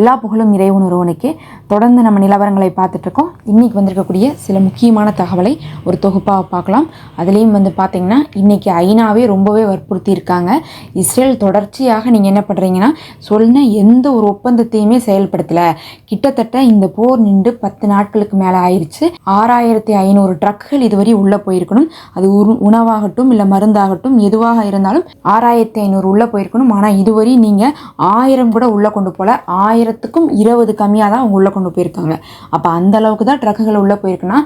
எல்லா புகழும் இறைவன் ஒருவனுக்கே. தொடர்ந்து நம்ம நிலவரங்களை பார்த்துட்ருக்கோம். இன்றைக்கி இன்னைக்கு வந்திருக்கக்கூடிய சில முக்கியமான தகவலை ஒரு தொகுப்பாக பார்க்கலாம். அதுலேயும் வந்து பார்த்தீங்கன்னா இன்றைக்கி ஐநாவே ரொம்பவே வற்புறுத்தி இருக்காங்க இஸ்ரேல் தொடர்ச்சியாக நீங்கள் என்ன பண்ணுறீங்கன்னா சொன்ன எந்த ஒரு ஒப்பந்தத்தையுமே செயல்படுத்தலை. கிட்டத்தட்ட இந்த போர் நின்று பத்து நாட்களுக்கு மேலே ஆயிடுச்சு ஆறாயிரத்தி ஐநூறு ட்ரக்குகள் இதுவரை உள்ளே போயிருக்கணும். அது உணவாகட்டும் இல்லை மருந்தாகட்டும் எதுவாக இருந்தாலும் ஆறாயிரத்தி ஐநூறு உள்ளே போயிருக்கணும். ஆனால் இதுவரை நீங்கள் ஆயிரம் கூட உள்ளே கொண்டு போகல ஆயிரத்துக்கும் இருபது கம்மியாக தான் அவங்க உள்ளே கொண்டு போயிருக்காங்க. அப்போ அந்த அளவுக்கு தான் ட்ரக்குகள் உள்ளே போயிருக்குன்னா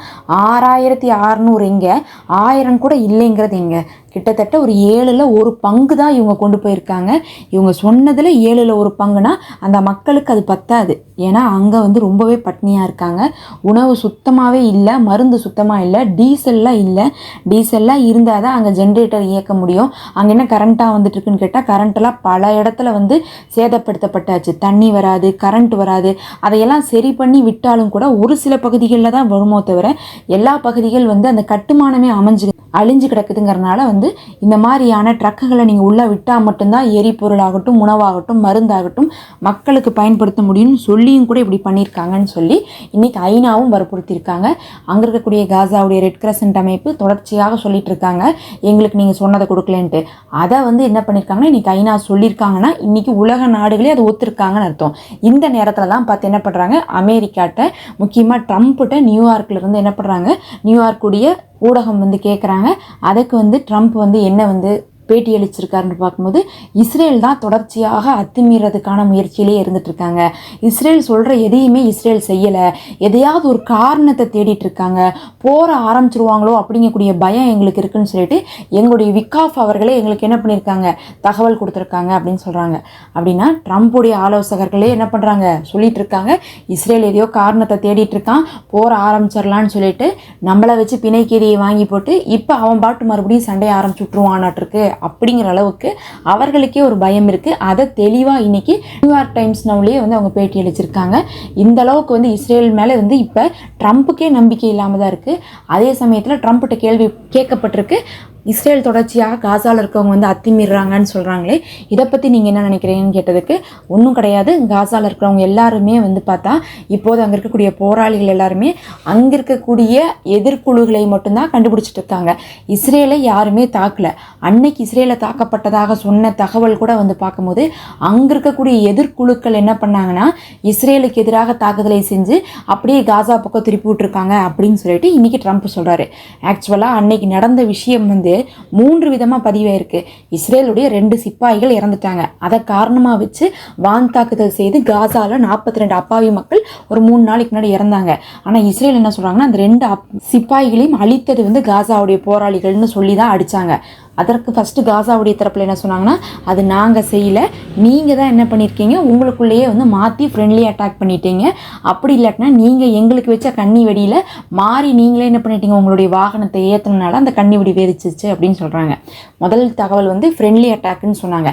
ஆறாயிரத்தி அறநூறு எங்கே? ஆயிரம் கூட இல்லைங்கிறது எங்கே? கிட்டத்தட்ட ஒரு ஏழில் ஒரு பங்கு தான் இவங்க கொண்டு போயிருக்காங்க. இவங்க சொன்னதில் ஏழில் ஒரு பங்குனா அந்த மக்களுக்கு அது பத்தாது. ஏன்னா அங்கே வந்து ரொம்பவே பட்னியாக இருக்காங்க. உணவு சுத்தமாகவே இல்லை மருந்து சுத்தமாக இல்லை டீசல்லாம் இல்லை. டீசல்லாம் இருந்தால் தான் அங்கே ஜென்ரேட்டர் இயக்க முடியும். அங்கே என்ன கரண்ட்டாக வந்துட்டுருக்குன்னு கேட்டால் கரண்ட்டெல்லாம் பல இடத்துல வந்து சேதப்படுத்தப்பட்டாச்சு. தண்ணி வராது கரண்ட் வராது. அதையெல்லாம் சரி பண்ணி விட்டாலும் கூட ஒரு சில பகுதிகளில் தான் வருமோ தவிர எல்லா பகுதிகள் வந்து அந்த கட்டுமானமே அமைஞ்சு அழிஞ்சு கிடக்குதுங்கிறனால வந்து இந்த மாதிரியான ட்ரக்குகளை நீங்கள் உள்ளே விட்டால் மட்டும்தான் எரிபொருளாகட்டும் உணவாகட்டும் மருந்தாகட்டும் மக்களுக்கு பயன்படுத்த முடியும்னு சொல்லியும் கூட இப்படி பண்ணியிருக்காங்கன்னு சொல்லி இன்னைக்கு ஐநாவும் வற்புறுத்தியிருக்காங்க. அங்கே இருக்கக்கூடிய காசாவுடைய ரெட் கிரசன்ட் அமைப்பு தொடர்ச்சியாக சொல்லிட்டு இருக்காங்க. எங்களுக்கு நீங்கள் சொன்னதை கொடுக்கலன்ட்டு. அதை வந்து என்ன பண்ணியிருக்காங்கன்னா இன்றைக்கி ஐநா சொல்லியிருக்காங்கன்னா இன்றைக்கி உலக நாடுகளே அதை ஒத்துருக்காங்கன்னு அர்த்தம். இந்த நேரத்தில் தான் பார்த்து என்ன பண்ணுறாங்க அமெரிக்காட்ட முக்கியமாக ட்ரம்ப்கிட்ட நியூயார்க்கில் இருந்து என்ன பண்ணுறாங்க நியூயார்க்குடைய ஊடகம் வந்து கேட்குறாங்க அதுக்கு வந்து ட்ரம்ப் வந்து என்ன வந்து பேட்டி அளிச்சிருக்காருன்னு பார்க்கும்போது இஸ்ரேல் தான் தொடர்ச்சியாக அத்துமீறதுக்கான முயற்சியிலே இருந்துட்டு இருக்காங்க இஸ்ரேல் சொல்கிற எதையுமே இஸ்ரேல் செய்யலை. எதையாவது ஒரு காரணத்தை தேடிட்டு இருக்காங்க போற ஆரம்பிச்சிருவாங்களோ அப்படிங்கக்கூடிய பயம் எங்களுக்கு இருக்குன்னு சொல்லிட்டு எங்களுடைய விக்காஃப் அவர்களே எங்களுக்கு என்ன பண்ணியிருக்காங்க? தகவல் கொடுத்துருக்காங்க அப்படின்னு சொல்கிறாங்க அப்படின்னா ட்ரம்ப்புடைய ஆலோசகர்களே என்ன பண்ணுறாங்க சொல்லிட்டு இருக்காங்க இஸ்ரேல் எதையோ காரணத்தை தேடிட்டு இருக்கான் போற ஆரம்பிச்சிடலான்னு சொல்லிட்டு நம்மளை வச்சு பிணைக்கீரியை வாங்கி போட்டு இப்போ அவன் பாட்டு மறுபடியும் சண்டையை ஆரம்பிச்சு விட்ருவானாட்டிருக்கு அப்படிங்கிற அளவுக்கு அவர்களுக்கே ஒரு பயம் இருக்குது அதை தெளிவாக இன்னைக்கு நியூயார்க் டைம்ஸ் நவுலேயே வந்து அவங்க பேட்டி அளிச்சிருக்காங்க. இந்த அளவுக்கு வந்து இஸ்ரேல் மேலே வந்து இப்போ ட்ரம்ப்புக்கே நம்பிக்கை இல்லாமல் தான் இருக்குது அதே சமயத்தில் ட்ரம்ப்கிட்ட கேள்வி கேட்கப்பட்டிருக்கு. இஸ்ரேல் தொடர்ச்சியாக காசால இருக்கவங்க வந்து அத்திமீறாங்கன்னு சொல்கிறாங்களே இதை பற்றி நீங்கள் என்ன நினைக்கிறீங்கன்னு கேட்டதுக்கு ஒன்றும் கிடையாது. காசால இருக்கிறவங்க எல்லாருமே வந்து பார்த்தா இப்போது அங்கே இருக்கக்கூடிய போராளிகள் எல்லாருமே அங்கே இருக்கக்கூடிய எதிர்க்குழுகளை மட்டும்தான் கண்டுபிடிச்சிட்டு இருக்காங்க. இஸ்ரேலை யாருமே தாக்கல. அன்னைக்கு இஸ்ரேலை தாக்கப்பட்டதாக சொன்ன தகவல் கூட வந்து பார்க்கும்போது அங்கே இருக்கக்கூடிய எதிர்குழுக்கள் என்ன பண்ணாங்கன்னா இஸ்ரேலுக்கு எதிராக தாக்குதலை செஞ்சு அப்படியே காசா பக்கம் திருப்பி விட்டுருக்காங்க அப்படின்னு சொல்லிட்டு இன்றைக்கி ட்ரம்ப் சொல்கிறாரு ஆக்சுவலாக அன்னைக்கு நடந்த விஷயம் வந்து மூன்று விதமாக பதிவாயிருக்கு. இஸ்ரேலுடைய ரெண்டு சிப்பாய்கள் இறந்துட்டாங்க. அதை காரணமாக வச்சு வான் தாக்குதல் செய்து காசாவில் நாற்பத்தி ரெண்டு அப்பாவி மக்கள் ஒரு மூணு நாளைக்கு முன்னாடி இறந்தாங்க. ஆனால் இஸ்ரேல் என்ன சொல்கிறாங்கன்னா அந்த ரெண்டு அப் சிப்பாய்களையும் அழித்தது வந்து காசாவுடைய போராளிகள்னு சொல்லி தான் அடித்தாங்க அதற்கு ஃபஸ்ட்டு காசாவுடைய தரப்பில் என்ன சொன்னாங்கன்னா அது நாங்கள் செய்யலை. நீங்கள் தான் என்ன பண்ணியிருக்கீங்க உங்களுக்குள்ளேயே வந்து மாற்றி ஃப்ரெண்ட்லி அட்டாக் பண்ணிட்டீங்க. அப்படி இல்லாட்டினா நீங்கள் எங்களுக்கு வச்ச கண்ணி வெடியில் மாறி நீங்களே என்ன பண்ணிட்டீங்க? உங்களுடைய வாகனத்தை ஏற்றுனனால அந்த கண்ணி வெடி வெடிச்சிச்சு அப்படின்னு சொல்கிறாங்க முதல் தகவல் வந்து ஃப்ரெண்ட்லி அட்டாக்னு சொன்னாங்க.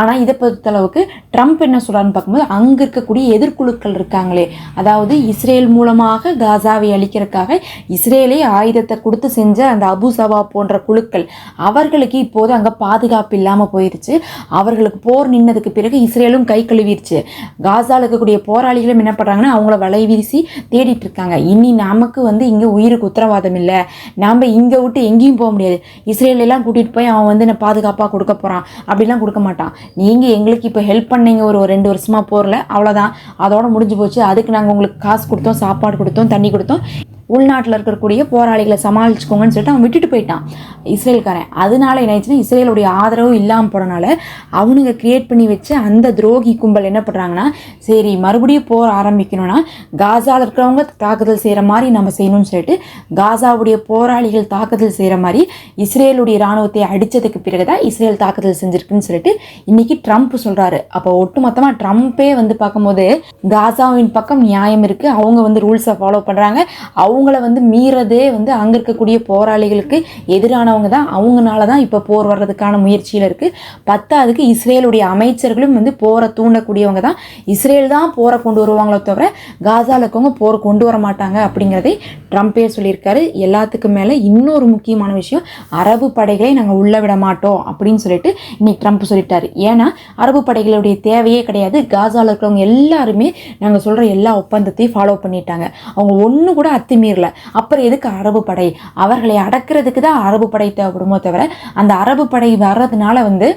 ஆனால் இதை பொறுத்தளவுக்கு ட்ரம்ப் என்ன சொல்கிறான்னு பார்க்கும்போது அங்கே இருக்கக்கூடிய எதிர்க்குழுக்கள் இருக்காங்களே. அதாவது இஸ்ரேல் மூலமாக காசாவை அழிக்கிறதுக்காக இஸ்ரேலே ஆயுதத்தை கொடுத்து செஞ்ச அந்த அபு சவா போன்ற குழுக்கள் அவர்கள் மக்களுக்கு இப்போது அங்கே பாதுகாப்பு இல்லாமல் போயிருச்சு. அவர்களுக்கு போர் நின்னதுக்கு பிறகு இஸ்ரேலும் கை கழுவிடுச்சு காசால இருக்கக்கூடிய போராளிகளும் என்ன பண்ணுறாங்கன்னா அவங்கள வலை வீசி தேடிட்டு இருக்காங்க. இனி நமக்கு வந்து இங்கே உயிருக்கு உத்தரவாதம் இல்லை. நாம் இங்கே விட்டு எங்கேயும் போக முடியாது. இஸ்ரேலெல்லாம் கூட்டிகிட்டு போய் அவன் வந்து நான் பாதுகாப்பாக கொடுக்க போகிறான் அப்படிலாம் கொடுக்க மாட்டான். நீங்கள் எங்களுக்கு இப்போ ஹெல்ப் பண்ணீங்க ஒரு ரெண்டு வருஷமாக போரில். அவ்வளோதான் அதோட முடிஞ்சு போச்சு. அதுக்கு நாங்கள் உங்களுக்கு காசு கொடுத்தோம் சாப்பாடு கொடுத்தோம் தண்ணி கொடுத்தோம். உள்நாட்டில் இருக்கக்கூடிய போராளிகளை சமாளிச்சுக்கோங்கன்னு சொல்லிட்டு அவன் விட்டுட்டு போயிட்டான். இஸ்ரேல்காரன். அதனால என்ன ஆயிடுச்சுன்னா இஸ்ரேலுடைய ஆதரவு இல்லாமல் போனனால அவனுங்க கிரியேட் பண்ணி வச்ச அந்த துரோகி கும்பல் என்ன பண்ணுறாங்கன்னா சரி மறுபடியும் போர் ஆரம்பிக்கணும்னா காசாவில் இருக்கிறவங்க தாக்குதல் செய்கிற மாதிரி நம்ம செய்யணும்னு சொல்லிட்டு காசாவுடைய போராளிகள் தாக்குதல் செய்கிற மாதிரி இஸ்ரேலுடைய இராணுவத்தை அடித்ததுக்கு பிறகு தான் இஸ்ரேல் தாக்குதல் செஞ்சிருக்குன்னு சொல்லிட்டு இன்னைக்கு ட்ரம்ப் சொல்கிறாரு அப்போ ஒட்டுமொத்தமாக ட்ரம்ப்பே வந்து பார்க்கும்போது காசாவின் பக்கம் நியாயம் இருக்குது அவங்க வந்து ரூல்ஸை ஃபாலோ பண்ணுறாங்க அவங்க அவங்கள வந்து மீறதே வந்து அங்கே இருக்கக்கூடிய போராளிகளுக்கு எதிரானவங்க தான். அவங்கனால தான் இப்போ போர் வர்றதுக்கான முயற்சியில் இருக்குது பத்தாவதுக்கு இஸ்ரேலுடைய அமைச்சர்களும் வந்து போரை தூண்டக்கூடியவங்க தான். இஸ்ரேல் தான் போரை கொண்டு வருவாங்களோ தவிர காசாவில் இருக்கவங்க போர் கொண்டு வர மாட்டாங்க அப்படிங்கிறதை ட்ரம்ப்பே சொல்லியிருக்காரு. எல்லாத்துக்கும் மேலே இன்னொரு முக்கியமான விஷயம் அரபு படைகளை நாங்கள் உள்ள விட மாட்டோம் அப்படின்னு சொல்லிட்டு இன்னைக்கு ட்ரம்ப் சொல்லிட்டாரு. ஏன்னா அரபு படைகளுடைய தேவையே கிடையாது. காசாவில் இருக்கிறவங்க எல்லாருமே நாங்கள் சொல்கிற எல்லா ஒப்பந்தத்தையும் ஃபாலோ பண்ணிட்டாங்க. அவங்க ஒன்று கூட அத்துமீறல அப்புறம் எதுக்கு அரபு படை? அவர்களை அடக்கிறதுக்கு தான் அரபு படை தேவைப்படுமோ தவிர அந்த அரபு படை வர்றதுனால வந்து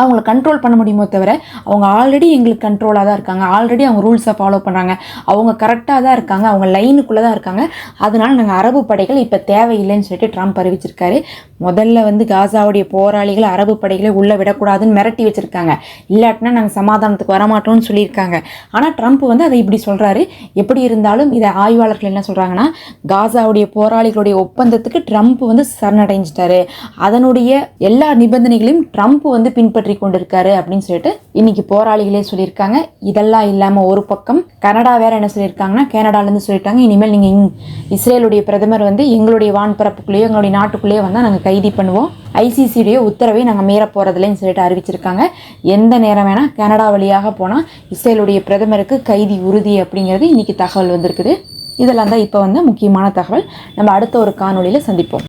அவங்கள கண்ட்ரோல் பண்ண முடியுமோ தவிர அவங்க ஆல்ரெடி எங்களுக்கு கண்ட்ரோலாக தான் இருக்காங்க. ஆல்ரெடி அவங்க ரூல்ஸை ஃபாலோ பண்ணுறாங்க அவங்க கரெக்டாக தான் இருக்காங்க. அவங்க லைனுக்குள்ளே தான் இருக்காங்க. அதனால் நாங்கள் அரபு படைகள் இப்போ தேவையில்லைன்னு சொல்லிட்டு ட்ரம்ப் அறிவிச்சிருக்காரு. முதல்ல வந்து காசாவுடைய போராளிகள் அரபு படைகளை உள்ளே விடக்கூடாதுன்னு மிரட்டி வச்சுருக்காங்க. இல்லாட்டினா நாங்கள் சமாதானத்துக்கு வரமாட்டோம்னு சொல்லியிருக்காங்க. ஆனால் ட்ரம்ப் வந்து அதை இப்படி சொல்கிறாரு எப்படி இருந்தாலும் இதை ஆய்வாளர்கள் என்ன சொல்கிறாங்கன்னா காசாவுடைய போராளிகளுடைய ஒப்பந்தத்துக்கு ட்ரம்ப் வந்து சரணடைஞ்சிட்டாரு. அதனுடைய எல்லா நிபந்தனைகளையும் ட்ரம்ப் வந்து பின்பற்றி கொண்டிருக்காரு அப்படின்னு சொல்லிட்டு இன்னைக்கு போராளிகளே சொல்லியிருக்காங்க. இதெல்லாம் இல்லாமல் ஒரு பக்கம் கனடா வேற என்ன சொல்லியிருக்காங்கன்னா கனடாலேருந்து சொல்லிட்டாங்க. இனிமேல் நீங்கள் இஸ்ரேலுடைய பிரதமர் வந்து எங்களுடைய வான்பரப்புக்குள்ளேயோ எங்களுடைய நாட்டுக்குள்ளேயோ வந்தால் நாங்கள் கைதி பண்ணுவோம். ஐசிசியுடைய உத்தரவை நாங்கள் மீற போகிறதில்லைன்னு சொல்லிட்டு அறிவிச்சிருக்காங்க. எந்த நேரம் வேணால் கனடா வழியாக போனால் இஸ்ரேலுடைய பிரதமருக்கு கைதி உறுதி அப்படிங்கிறது இன்னைக்கு தகவல் வந்திருக்குது. இதெல்லாம் தான் இப்போ வந்து முக்கியமான தகவல். நம்ம அடுத்த ஒரு காணொலியில் சந்திப்போம்.